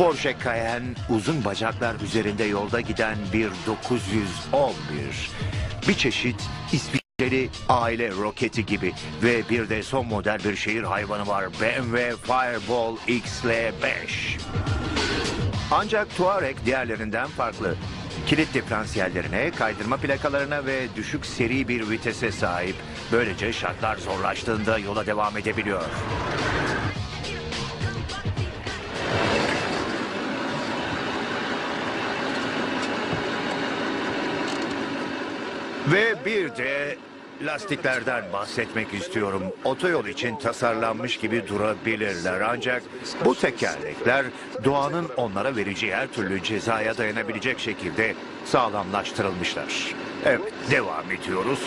Porsche Cayenne uzun bacaklar üzerinde yolda giden bir 911. Bir çeşit İsviçreli aile roketi gibi ve bir de son model bir şehir hayvanı var BMW Fireball XL5. Ancak Touareg diğerlerinden farklı. Kilit diferansiyellerine, kaydırma plakalarına ve düşük seri bir vitese sahip. Böylece şartlar zorlaştığında yola devam edebiliyor. Ve bir de lastiklerden bahsetmek istiyorum. Otoyol için tasarlanmış gibi durabilirler ancak bu tekerlekler doğanın onlara vereceği her türlü cezaya dayanabilecek şekilde sağlamlaştırılmışlar. Evet, devam ediyoruz.